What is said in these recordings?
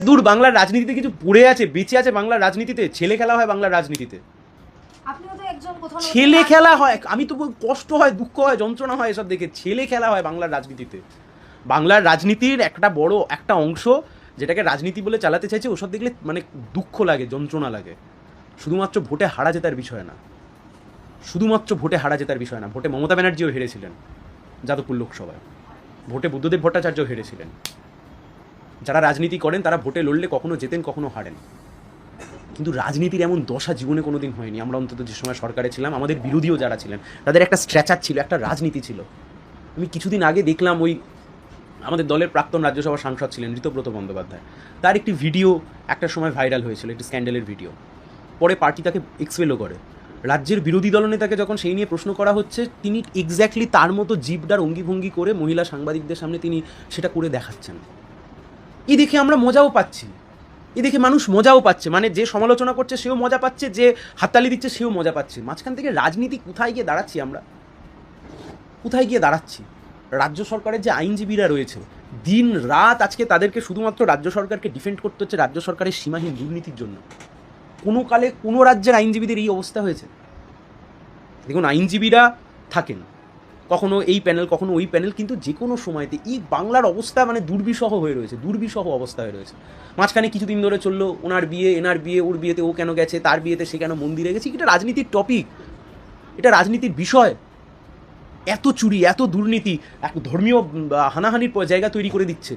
দূর বাংলার রাজনীতিতে কিছু পড়ে আছে বেঁচে আছে বাংলার রাজনীতিতে? ছেলে খেলা হয় বাংলার রাজনীতিতে? ছেলে খেলা হয় আমি তো কষ্ট হয় দুঃখ হয় যন্ত্রণা হয় এসব দেখে ছেলে খেলা হয় বাংলার রাজনীতিতে। বাংলার রাজনীতির একটা বড় একটা অংশ যেটাকে রাজনীতি বলে চালাতে চাইছে ওসব দেখলে মানে দুঃখ লাগে যন্ত্রণা লাগে। শুধুমাত্র ভোটে হারা জেতার বিষয় না। শুধুমাত্র ভোটে হারা জেতার বিষয় না ভোটে মমতা ব্যানার্জিও হেরেছিলেন যাদবপুর লোকসভায়। ভোটে বুদ্ধদেব ভট্টাচার্য হেরেছিলেন। যারা রাজনীতি করেন, তারা ভোটে লড়লে কখনো জেতেন, কখনো হারেন। কিন্তু রাজনীতির এমন দশা জীবনে কোনোদিন হয়নি। আমরা অন্তত যে সময় সরকারে ছিলাম, আমাদের বিরোধীও যারা ছিলেন, তাদের একটা স্ট্র্যাচার ছিল, একটা রাজনীতি ছিল। আমি কিছুদিন আগে দেখলাম ওই আমাদের দলের প্রাক্তন রাজ্যসভার সাংসদ ছিলেন ঋতব্রত বন্দ্যোপাধ্যায়। তার একটি ভিডিও একটা সময় ভাইরাল হয়েছিল, একটি স্ক্যান্ডেলের ভিডিও। পরে পার্টি তাকে এক্সপেলও করে। রাজ্যের বিরোধী দলনেতাকে যখন সেই নিয়ে প্রশ্ন করা হচ্ছে, তিনি এক্স্যাক্টলি তার মতো জীবডার অঙ্গিভঙ্গি করে মহিলা সাংবাদিকদের সামনে তিনি সেটা করে দেখাচ্ছেন। এই দেখে আমরা মজাও পাচ্ছি। এই দেখে মানুষ মজাও পাচ্ছে। মানে যে সমালোচনা করছে সেও মজা পাচ্ছে, যে হাততালি দিচ্ছে সেও মজা পাচ্ছে। মাঝখান থেকে রাজনীতি কোথায় গিয়ে দাঁড়াচ্ছি আমরা? কোথায় গিয়ে দাঁড়াচ্ছি? রাজ্য সরকারের যে আইনজীবীরা রয়েছে, দিন রাত আজকে তাদেরকে শুধুমাত্র রাজ্য সরকারকে ডিফেন্ড করতে হচ্ছে রাজ্য সরকারের সীমাহীন দুর্নীতির জন্য। কোনো কালে কোনো রাজ্যের আইনজীবীদের এই অবস্থা হয়েছে? দেখুন, আইনজীবীরা থাকেন। কখনো এই প্যানেল কখনো ওই প্যানেল কিন্তু যে কোনো সময়তে এই বাংলার অবস্থা মানে দুর্বিষহ হয়ে রয়েছে, দুর্বিষহ অবস্থা হয়ে রয়েছে। মাঝখানে কিছুদিন ধরে চলল ওনার বিয়ে, এনার বিয়ে, ওর বিয়েতে ও কেন গেছে, তার বিয়েতে সে কেন মন্দিরে গেছে, এটা রাজনীতির টপিক এটা রাজনীতির বিষয়। এত চুরি, এত দুর্নীতি, এক ধর্মীয় হানাহানির জায়গা তৈরি করে দিচ্ছে,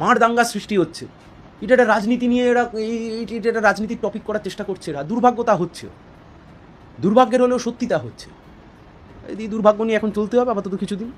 মার দাঙ্গা সৃষ্টি হচ্ছে। এটা একটা রাজনীতি নিয়ে এরা এটা একটা রাজনীতির টপিক করার চেষ্টা করছে এরা, দুর্ভাগ্য তা হচ্ছে দুর্ভাগ্যের হলেও সত্যি তা হচ্ছে। এই দুর্ভাগ্য নিয়ে এখন চলতে হবে আপাতত কিছুদিন।